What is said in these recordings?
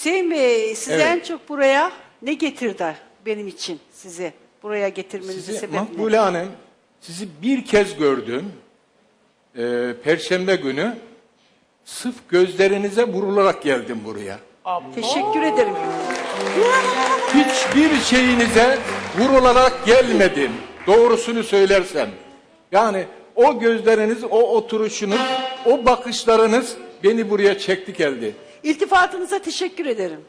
Hüseyin Bey sizi Evet. en çok buraya ne getirdi benim için sizi buraya getirmenizin Sizi sebebi ne? Makbule Hanım, sizi bir kez gördüm. Ee, Perşembe günü sırf gözlerinize vurularak geldim buraya. Teşekkür ederim. Hiçbir şeyinize vurularak gelmedim. Doğrusunu söylersem. Yani o gözleriniz, o oturuşunuz, o bakışlarınız beni buraya çekti geldi. İltifatınıza teşekkür ederim.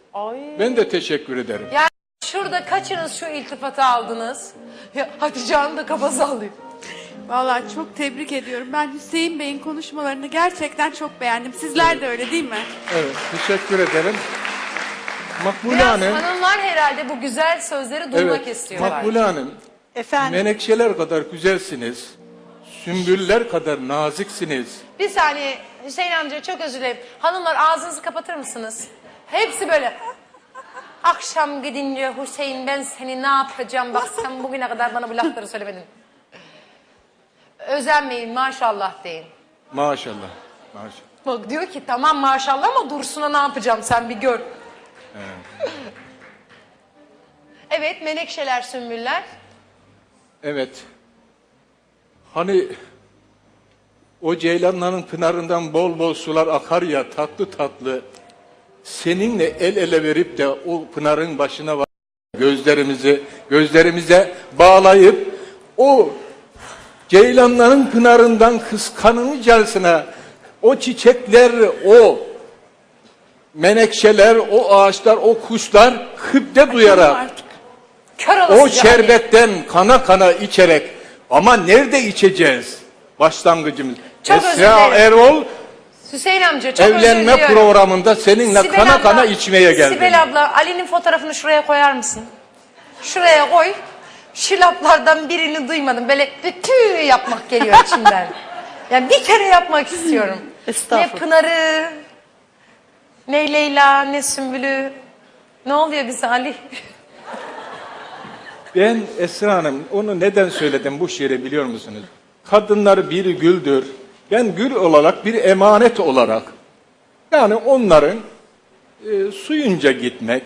Ben de teşekkür ederim. Yani şurada kaçınız şu iltifatı aldınız? Ya Hatice Hanım da kafa sallıyor. Vallahi çok tebrik ediyorum. Ben Hüseyin Bey'in konuşmalarını gerçekten çok beğendim. Sizler de öyle değil mi? Evet, teşekkür ederim. Makbule Biraz Hanım, hanımlar herhalde bu güzel sözleri duymak evet, istiyorlar. Makbule Hanım, Efendim menekşeler kadar güzelsiniz. Sümbüller kadar naziksiniz. Bir saniye Hüseyin amca çok özür dilerim. Hanımlar ağzınızı kapatır mısınız? Hepsi böyle. Akşam gidince Hüseyin ben seni ne yapacağım bak sen bugüne kadar bana bu lafları söylemedin. Özenmeyin maşallah deyin. Maşallah. Maşallah. Bak diyor ki tamam maşallah ama Dursun'a ne yapacağım sen bir gör. Evet menekşeler sümbüller. Evet. Hani o ceylanların pınarından bol bol sular akar ya tatlı tatlı. Seninle el ele verip de o pınarın başına var gözlerimizi gözlerimize bağlayıp o ceylanların pınarından kıskanıncasına o çiçekler, o menekşeler, o ağaçlar, o kuşlar hıbde duyarak o şerbetten kana kana içerek ama nerede içeceğiz? Başlangıcımız. Çok özür Esra dilerim. Erol Hüseyin amca çok özür evlenme diliyorum. programında seninle Sibel kana abla- kana içmeye geldim. Sibel abla Ali'nin fotoğrafını şuraya koyar mısın? Şuraya koy. Şu laflardan birini duymadım. Böyle tüy yapmak geliyor içimden. Yani bir kere yapmak istiyorum. Ne Estağfurullah. Pınar'ı, ne Leyla, ne Sümbül'ü. Ne oluyor bize Ali? Ben Esra Hanım onu neden söyledim bu şiiri biliyor musunuz? Kadınlar bir güldür. Ben gül olarak bir emanet olarak yani onların e, suyunca gitmek,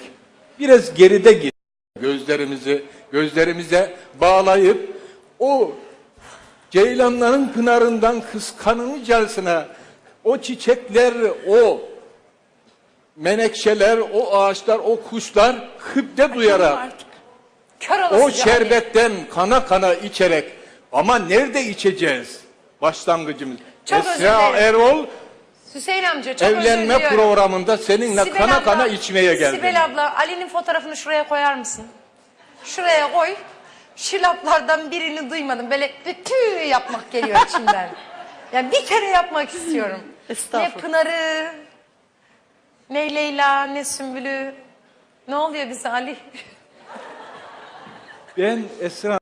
biraz geride git gözlerimizi gözlerimize bağlayıp o ceylanların pınarından kıskanıncasına o çiçekler, o menekşeler, o ağaçlar, o kuşlar hıbde duyarak. Kör o şerbetten kana kana içerek ama nerede içeceğiz? Başlangıcımız. Çok Esra. Erol Hüseyin amca çok evlenme programında seninle Sibel kana abla- kana içmeye geldim. Sibel abla Ali'nin fotoğrafını şuraya koyar mısın? Şuraya koy. Şu laflardan birini duymadım. Böyle tüy yapmak geliyor içimden. Yani bir kere yapmak istiyorum. Ne. Pınar'ı, ne Leyla, ne Sümbül'ü. Ne oluyor bize Ali? Ben Esra